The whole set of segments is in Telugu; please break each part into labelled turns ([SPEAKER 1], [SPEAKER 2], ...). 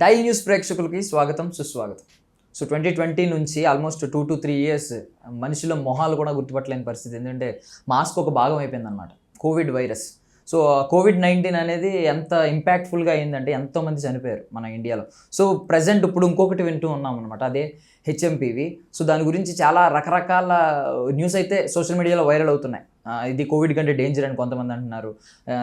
[SPEAKER 1] డై న్యూస్ ప్రేక్షకులకి స్వాగతం సుస్వాగతం. సో ట్వంటీ ట్వంటీ నుంచి almost two to three years మనుషుల మొహాలు కూడా గుర్తుపట్టలేని పరిస్థితి. ఎందుకంటే మాస్క్ ఒక భాగం అయిపోయిందనమాట COVID virus. So COVID nineteen అనేది ఎంత ఇంపాక్ట్ఫుల్గా అయిందంటే ఎంతోమంది చనిపోయారు మన ఇండియాలో. సో ప్రజెంట్ ఇప్పుడు ఇంకొకటి వింటూ ఉన్నాం అనమాట అదే హెచ్ఎంపీవి. సో దాని గురించి చాలా రకరకాల న్యూస్ అయితే సోషల్ మీడియాలో వైరల్ అవుతున్నాయి. ఇది కోవిడ్ కంటే డేంజర్ అని కొంతమంది అంటున్నారు.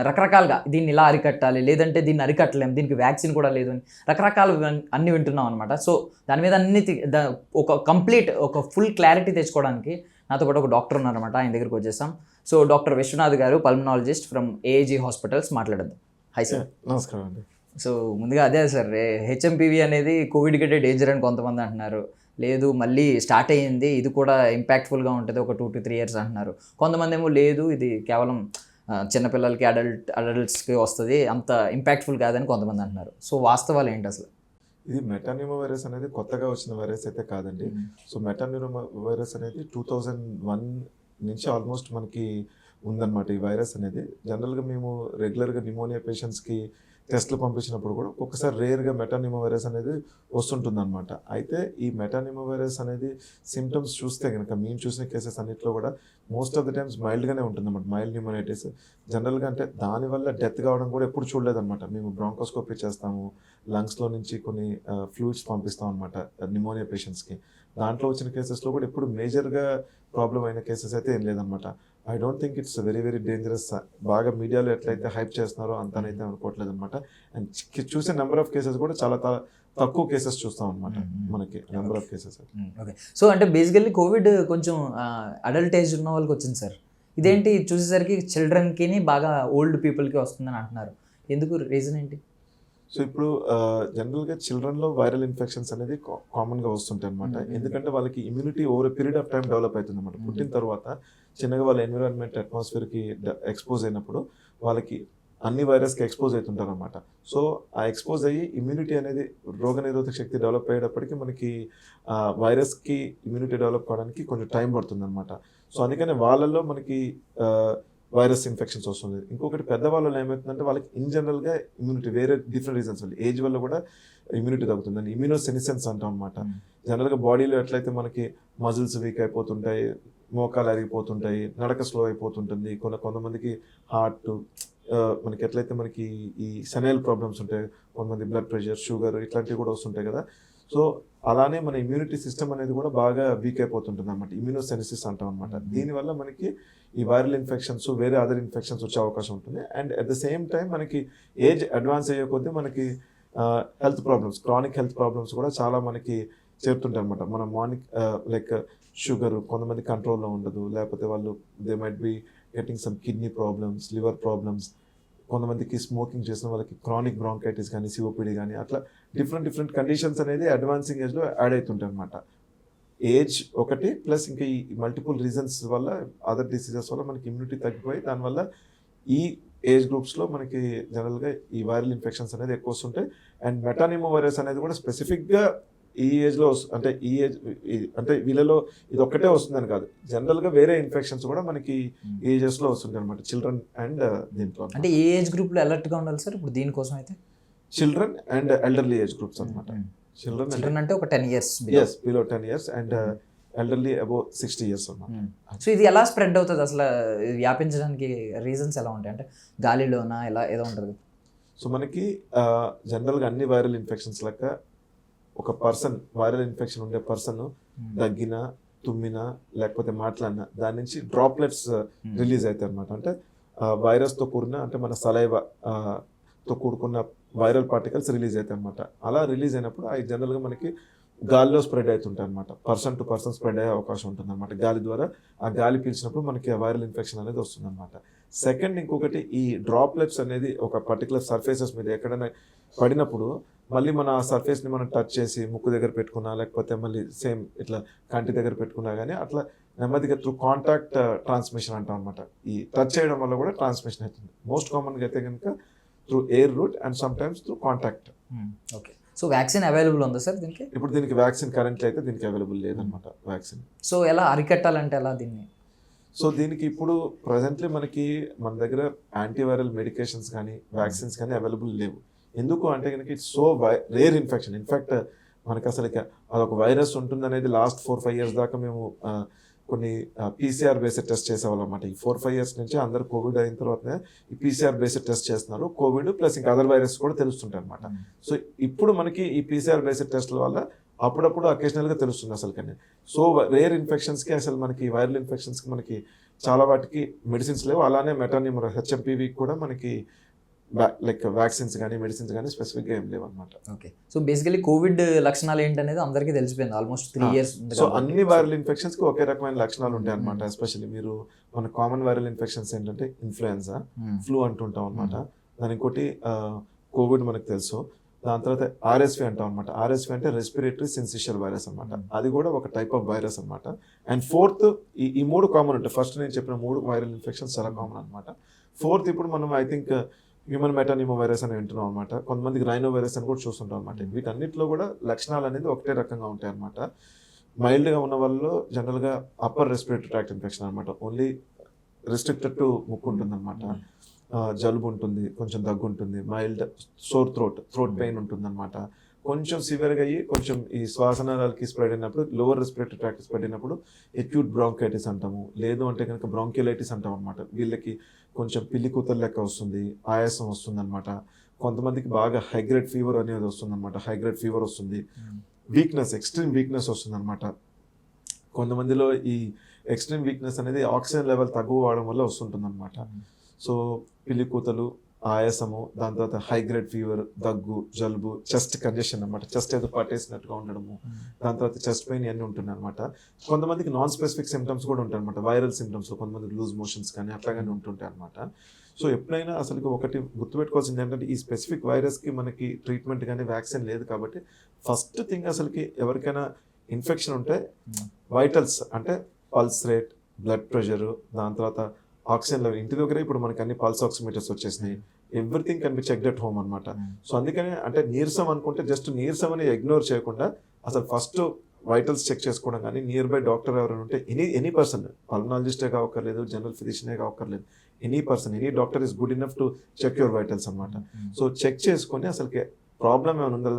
[SPEAKER 1] రకరకాలుగా దీన్ని ఇలా అరికట్టాలి లేదంటే దీన్ని అరికట్టలేము దీనికి వ్యాక్సిన్ కూడా లేదు అని రకరకాల అన్ని వింటున్నాం అనమాట సో దాని మీద అన్ని తి- ఒక కంప్లీట్ ఒక ఫుల్ క్లారిటీ తెచ్చుకోవడానికి నాతో పాటు ఒక డాక్టర్ ఉన్నారనమాట ఆయన దగ్గరికి వచ్చేసాం. సో డాక్టర్ విశ్వనాథ్ గారు పల్మనాలజిస్ట్ ఫ్రమ్ ఏజీ హాస్పిటల్స్ మాట్లాడద్దు. హాయ్ సార్
[SPEAKER 2] నమస్కారం అండి.
[SPEAKER 1] సో ముందుగా అదే సార్ హెచ్ఎంపీవీ అనేది కోవిడ్ కంటే డేంజర్ అని కొంతమంది అంటున్నారు. లేదు మళ్ళీ స్టార్ట్ అయ్యింది ఇది కూడా ఇంపాక్ట్ఫుల్గా ఉంటుంది ఒక టూ టు త్రీ ఇయర్స్ అంటున్నారు. కొంతమంది ఏమో లేదు ఇది కేవలం చిన్నపిల్లలకి అడల్ట్ అడల్ట్స్కి వస్తుంది అంత ఇంపాక్ట్ఫుల్ కాదని కొంతమంది అంటున్నారు. సో వాస్తవాలు ఏంటి అసలు?
[SPEAKER 2] ఇది మెటానిమో వైరస్ అనేది కొత్తగా వచ్చిన వైరస్ అయితే కాదండి. సో మెటానిమో వైరస్ అనేది టూ థౌజండ్ వన్ నుంచి ఆల్మోస్ట్ మనకి ఉందన్నమాట ఈ వైరస్ అనేది. జనరల్గా మేము రెగ్యులర్గా నిమోనియా పేషెంట్స్కి టెస్ట్లు పంపించినప్పుడు కూడా ఒక్కొక్కసారి రేర్గా మెటానిమో వైరస్ అనేది వస్తుంటుందన్నమాట. అయితే ఈ మెటానిమో వైరస్ అనేది సిమ్టమ్స్ చూస్తే కనుక మేము చూసిన కేసెస్ అన్నింటిలో కూడా మోస్ట్ ఆఫ్ ద టైమ్స్ మైల్డ్గానే ఉంటుందన్నమాట. Mild pneumonitis. జనరల్గా అంటే దానివల్ల డెత్ కావడం కూడా ఎప్పుడు చూడలేదన్నమాట. మేము బ్రాంకోస్కోపీ చేస్తాము లంగ్స్లో నుంచి కొన్ని ఫ్లూయిడ్స్ పంపిస్తాం అనమాట నిమోనియా పేషెంట్స్కి. దాంట్లో వచ్చిన కేసెస్లో కూడా ఎప్పుడు మేజర్గా ప్రాబ్లం అయిన కేసెస్ అయితే ఏం లేదనమాట I don't think it's very very dangerous బాగా మీడియాలో ఎట్లయితే హైప్ చేస్తున్నారో అంతనైతే అనుకోవట్లేదు అనమాట అండ్ చూసే నెంబర్ ఆఫ్ కేసెస్ కూడా చాలా తక్కువ కేసెస్ చూస్తాం అనమాట
[SPEAKER 1] Mhm.
[SPEAKER 2] మనకి. Number of cases
[SPEAKER 1] okay so అంటే బేసికల్లీ కోవిడ్ కొంచెం అడల్ట్ ఏజ్ ఉన్న వాళ్ళకి వచ్చింది సార్. ఇదేంటి? ఇది చూసేసరికి చిల్డ్రన్కి బాగా ఓల్డ్ పీపుల్కి వస్తుందని అంటున్నారు. ఎందుకు? రీజన్ ఏంటి?
[SPEAKER 2] సో ఇప్పుడు జనరల్గా చిల్డ్రన్లో వైరల్ ఇన్ఫెక్షన్స్ అనేది కామన్గా వస్తుంటాయి అనమాట
[SPEAKER 1] Mhm.
[SPEAKER 2] ఎందుకంటే వాళ్ళకి immunity over period of time develop అవుతుంది అనమాట. పుట్టిన తర్వాత చిన్నగా వాళ్ళ ఎన్విరాన్మెంట్ అట్మాస్ఫియర్కి ఎక్స్పోజ్ అయినప్పుడు వాళ్ళకి అన్ని వైరస్కి ఎక్స్పోజ్ అవుతుంటారు అనమాట సో ఆ ఎక్స్పోజ్ అయ్యి ఇమ్యూనిటీ అనేది రోగనిరోధక శక్తి డెవలప్ అయ్యేటప్పటికి మనకి వైరస్కి ఇమ్యూనిటీ డెవలప్ కావడానికి కొంచెం టైం పడుతుంది అనమాట సో అందుకని వాళ్ళల్లో మనకి వైరస్ ఇన్ఫెక్షన్స్ వస్తుంది. ఇంకొకటి పెద్దవాళ్ళలో ఏమవుతుందంటే వాళ్ళకి ఇన్ జనరల్గా ఇమ్యూనిటీ వేరే డిఫరెంట్ రీజన్స్ వల్ల. ఏజ్ వల్ల కూడా ఇమ్యూనిటీ తగ్గుతుంది. ఇమ్యూనో సెనిసెన్స్ అంటాం అనమాట జనరల్గా బాడీలో ఎట్లయితే మనకి మజిల్స్ వీక్ అయిపోతుంటాయి మోకాలు అరిగిపోతుంటాయి నడక స్లో అయిపోతుంటుంది కొన్ని కొంతమందికి హార్ట్ మనకి ఎట్లయితే మనకి ఈ సెనైల్ ప్రాబ్లమ్స్ ఉంటాయి కొంతమంది బ్లడ్ ప్రెషర్ షుగర్ ఇట్లాంటివి కూడా వస్తుంటాయి కదా. సో అలానే మన ఇమ్యూనిటీ సిస్టమ్ అనేది కూడా బాగా వీక్ అయిపోతుంటుంది అనమాట ఇమ్యూనోసెనిసిస్ అంటాం అనమాట దీనివల్ల మనకి ఈ వైరల్ ఇన్ఫెక్షన్స్ వేరే అదర్ ఇన్ఫెక్షన్స్ వచ్చే అవకాశం ఉంటుంది. And at the same time మనకి ఏజ్ అడ్వాన్స్ అయ్యే కొద్దీ మనకి health problems chronic health problems కూడా చాలా మనకి చెప్తుంటాయి అనమాట మన మార్నింగ్ లైక్ షుగర్ కొంతమంది కంట్రోల్లో ఉండదు. లేకపోతే వాళ్ళు they might be getting some kidney problems liver problems కొంతమందికి స్మోకింగ్ చేసిన వాళ్ళకి క్రానిక్ బ్రాంకైటిస్ కానీ సిఓపిడి కానీ అట్లా డిఫరెంట్ డిఫరెంట్ కండిషన్స్ అనేది అడ్వాన్సింగ్ ఏజ్లో యాడ్ అవుతుంటాయి అనమాట ఏజ్ ఒకటి ప్లస్ ఇంకా ఈ మల్టిపుల్ రీజన్స్ వల్ల అదర్ డిసీజెస్ వల్ల మనకి ఇమ్యూనిటీ తగ్గిపోయి దానివల్ల ఈ ఏజ్ గ్రూప్స్లో మనకి జనరల్గా ఈ వైరల్ ఇన్ఫెక్షన్స్ అనేది ఎక్కువ వస్తుంటాయి. అండ్ మెటానిమో వైరస్ అనేది కూడా స్పెసిఫిక్గా ఈ ఏజ్లో అంటే ఈ ఏజ్ అంటే వీళ్ళలో ఇది ఒక్కటే వస్తుందని కాదు. జనరల్గా వేరే ఇన్ఫెక్షన్స్ కూడా మనకి ఏజెస్లో వస్తుంటాయి అనమాట చిల్డ్రన్ అండ్ దీంట్లో
[SPEAKER 1] అంటే ఏ ఏజ్ గ్రూప్లో అలర్ట్గా ఉండాలి సార్? ఇప్పుడు దీనికోసం అయితే?
[SPEAKER 2] Children and elderly age groups అనమాట చిల్డ్రన్
[SPEAKER 1] చిల్డ్రన్ అంటే ఒక ten years
[SPEAKER 2] as below ten years and elderly above sixty years అనమాట
[SPEAKER 1] సో ఇది ఎలా స్ప్రెడ్ అవుతుంది అసలు? వ్యాపించడానికి రీజన్స్ ఎలా ఉంటాయి? అంటే గాలిలోనా ఎలా ఏదో ఉంటుంది.
[SPEAKER 2] సో మనకి జనరల్గా అన్ని వైరల్ ఇన్ఫెక్షన్స్ లెక్క ఒక పర్సన్ వైరల్ ఇన్ఫెక్షన్ ఉండే పర్సన్ దగ్గిన తుమ్మిన లేకపోతే మాట్లాడినా దాని నుంచి డ్రాప్లెట్స్ రిలీజ్ అవుతాయి అనమాట అంటే వైరస్తో కూడిన అంటే మన సలైవ తో కూడుకున్న వైరల్ పార్టికల్స్ రిలీజ్ అవుతాయి అనమాట అలా రిలీజ్ అయినప్పుడు అవి జనరల్గా మనకి గాలిలో స్ప్రెడ్ అవుతుంటాయి అనమాట పర్సన్ టు పర్సన్ స్ప్రెడ్ అయ్యే అవకాశం ఉంటుంది అనమాట గాలి ద్వారా ఆ గాలి పీల్చినప్పుడు మనకి వైరల్ ఇన్ఫెక్షన్ అనేది వస్తుంది అనమాట సెకండ్ ఇంకొకటి ఈ డ్రాప్లెట్స్ అనేది ఒక పర్టికులర్ సర్ఫేసెస్ మీద ఎక్కడైనా పడినప్పుడు మళ్ళీ మన ఆ సర్ఫేస్ని మనం టచ్ చేసి ముక్కు దగ్గర పెట్టుకున్నా లేకపోతే మళ్ళీ సేమ్ ఇట్లా కంటి దగ్గర పెట్టుకున్నా కానీ అట్లా నెమ్మదిగా త్రూ కాంటాక్ట్ ట్రాన్స్మిషన్ అంటాం అనమాట ఈ టచ్ చేయడం వల్ల కూడా ట్రాన్స్మిషన్ అవుతుంది. మోస్ట్ కామన్గా అయితే కనుక through air route and sometimes through contact.
[SPEAKER 1] Okay. So vaccine available ఉందా సార్ దీనికి?
[SPEAKER 2] ఇప్పుడు దీనికి వ్యాక్సిన్ కరెంట్లీ అయితే దీనికి అవైలబుల్ లేదనమాట వ్యాక్సిన్
[SPEAKER 1] సో ఎలా అరికట్టాలంటే ఎలా దీన్ని?
[SPEAKER 2] సో దీనికి ఇప్పుడు ప్రజెంట్లీ మనకి మన దగ్గర యాంటీవైరల్ మెడికేషన్స్ కానీ వ్యాక్సిన్స్ కానీ అవైలబుల్ లేవు. ఎందుకు అంటే కనుక it's so rare infection in fact మనకి అసలు అదొక వైరస్ ఉంటుందనేది లాస్ట్ ఫోర్ ఫైవ్ ఇయర్స్ దాకా మేము కొన్ని పీసీఆర్ బేస్డ్ టెస్ట్ చేసేవాళ్ళం అనమాట ఈ ఫోర్ ఫైవ్ ఇయర్స్ నుంచి అందరు కోవిడ్ అయిన తర్వాతనే ఈ పీసీఆర్ బేస్డ్ టెస్ట్ చేస్తున్నారు. కోవిడ్ ప్లస్ ఇంకా అదర్ వైరస్ కూడా తెలుస్తుంటాయి అనమాట సో ఇప్పుడు మనకి ఈ పీసీఆర్ బేస్డ్ టెస్ట్ల వల్ల అప్పుడప్పుడు అకేషనల్గా తెలుస్తుంది అసలు కానీ. సో రేర్ ఇన్ఫెక్షన్స్కి అసలు మనకి వైరల్ ఇన్ఫెక్షన్స్కి మనకి చాలా వాటికి మెడిసిన్స్ లేవు. అలానే మెటానిమ్ హెచ్ఎంపీవి కూడా మనకి లైక్ వ్యాక్సిన్స్ కానీ మెడిసిన్స్ కానీ స్పెసిఫిక్గా ఏం లేవు అనమాట
[SPEAKER 1] ఓకే సో బేసికలీ కోవిడ్ లక్షణాలు ఏంటనేది అందరికీ తెలిసిపోయింది. ఆల్మోస్ట్ త్రీ ఇయర్స్
[SPEAKER 2] సో అన్ని వైరల్ ఇన్ఫెక్షన్స్కి ఒకే రకమైన లక్షణాలు ఉంటాయి అనమాట ఎస్పెషల్లీ మీరు మన కామన్ వైరల్ ఇన్ఫెక్షన్స్ ఏంటంటే ఇన్ఫ్లుయెన్జా ఫ్లూ అంటుంటాం అనమాట దాని ఇంకోటి కోవిడ్ మనకు తెలుసు. దాని తర్వాత ఆర్ఎస్వి అంటాం అనమాట ఆర్ఎస్వి అంటే రెస్పిరేటరీ సెన్సిషియల్ వైరస్ అనమాట అది కూడా ఒక టైప్ ఆఫ్ వైరస్ అనమాట అండ్ ఫోర్త్ ఈ ఈ మూడు కామన్ ఉంటాయి. ఫస్ట్ నేను చెప్పిన మూడు వైరల్ ఇన్ఫెక్షన్స్ చాలా కామన్ అనమాట ఫోర్త్ ఇప్పుడు మనం ఐ థింక్ హ్యూమన్ మెటానిమో వైరస్ అని వింటున్నాం అనమాట కొంతమందికి రైనో వైరస్ అని కూడా చూస్తుంటాం అనమాట వీటన్నిటిలో కూడా లక్షణాలు అనేది ఒకటే రకంగా ఉంటాయి అనమాట మైల్డ్గా ఉన్న వాళ్ళు జనరల్గా అప్పర్ రెస్పిరేటరీ ట్రాక్ట్ ఇన్ఫెక్షన్ అనమాట ఓన్లీ రిస్ట్రిక్టెడ్ టు ముక్కు ఉంటుంది అనమాట జలుబు ఉంటుంది కొంచెం దగ్గు ఉంటుంది mild sore throat throat pain ఉంటుంది అనమాట కొంచెం సివియర్గా అయ్యి కొంచెం ఈ శ్వాసనాళాలకి స్ప్రెడ్ అయినప్పుడు లోవర్ రెస్పిరేటరీ ట్రాక్ట్ స్ప్రెడ్ అయినప్పుడు ఎక్యూట్ బ్రాంకైటిస్ అంటాము. లేదు అంటే కనుక బ్రాంక్యులైటిస్ అంటాం అనమాట వీళ్ళకి కొంచెం పిల్లి కూతలు లెక్క వస్తుంది ఆయాసం వస్తుంది అనమాట కొంతమందికి బాగా హైగ్రేడ్ ఫీవర్ అనేది వస్తుంది అనమాట హైగ్రేడ్ ఫీవర్ వస్తుంది. వీక్నెస్ ఎక్స్ట్రీమ్ వీక్నెస్ వస్తుంది అనమాట కొంతమందిలో ఈ ఎక్స్ట్రీమ్ వీక్నెస్ అనేది ఆక్సిజన్ లెవెల్ తక్కువ వాడడం వల్ల వస్తుంటుంది అనమాట సో పిల్లి కూతలు ఆయాసము దాని తర్వాత హైగ్రేడ్ ఫీవర్ దగ్గు జలుబు చెస్ట్ కంజెషన్ అనమాట చెస్ట్ ఏదో పట్టేసినట్టుగా ఉండడము. దాని తర్వాత చెస్ట్ పెయిన్ ఇవన్నీ ఉంటున్నాయి అనమాట కొంతమందికి నాన్ స్పెసిఫిక్ సిమ్టమ్స్ కూడా ఉంటాయి అనమాట వైరల్ సిమ్టమ్స్ కొంతమందికి లూజ్ మోషన్స్ కానీ అట్లాగానే ఉంటుంటాయి అనమాట సో ఎప్పుడైనా అసలు ఒకటి గుర్తుపెట్టుకోవాల్సింది ఏంటంటే ఈ స్పెసిఫిక్ వైరస్కి మనకి ట్రీట్మెంట్ కానీ వ్యాక్సిన్ లేదు కాబట్టి ఫస్ట్ థింగ్ అసలుకి ఎవరికైనా ఇన్ఫెక్షన్ ఉంటే వైటల్స్ అంటే పల్స్ రేట్ బ్లడ్ ప్రెషర్ దాని తర్వాత ఆక్సిజన్ లెవెల్. ఇంటి దగ్గర ఇప్పుడు మనకి అన్ని పల్స్ ఆక్సిమీటర్స్ వచ్చేసినాయి. Everything can be checked at home అనమాట సో అందుకని అంటే నీరసం అనుకుంటే జస్ట్ నీరసం అని ఇగ్నోర్ చేయకుండా అసలు ఫస్ట్ వైటల్స్ చెక్ చేసుకోవడం కానీ నియర్ బై డాక్టర్ ఎవరైనా ఉంటే ఎనీ ఎనీ పర్సన్ పల్మనాలజిస్టే కావక్కర్లేదు జనరల్ ఫిజిషియనే కావక్కర్లేదు any person any doctor is good enough to check your vitals అనమాట సో చెక్ చేసుకొని అసలుకి ప్రాబ్లం ఏమైనా ఉందా?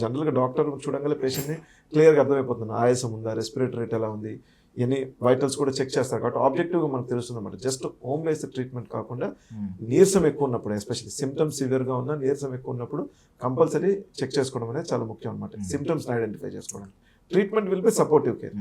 [SPEAKER 2] జనరల్గా డాక్టర్ చూడగానే పేషెంట్ని క్లియర్గా అర్థమైపోతుంది. ఆయాసం ఉందా? రెస్పిరేటరీ రేట్ ఎలా ఉంది? ఇవన్నీ వైటల్స్ కూడా చెక్ చేస్తారు. కాబట్టి ఆబ్జెక్టివ్గా మనకు తెలుస్తుంది అనమాట జస్ట్ హోమ్ బేస్డ్ ట్రీట్మెంట్ కాకుండా నీరసం ఎక్కువ ఉన్నప్పుడు ఎస్పెషల్లీ సిమ్టమ్స్ సివియర్గా ఉన్నా నీరసం ఎక్కువ ఉన్నప్పుడు కంపల్సరీ చెక్ చేసుకోవడం అనేది చాలా ముఖ్యం అనమాట
[SPEAKER 1] Hmm.
[SPEAKER 2] సిమ్టమ్స్ ఐడెంటిఫై చేసుకోవడం. Treatment will be supportive care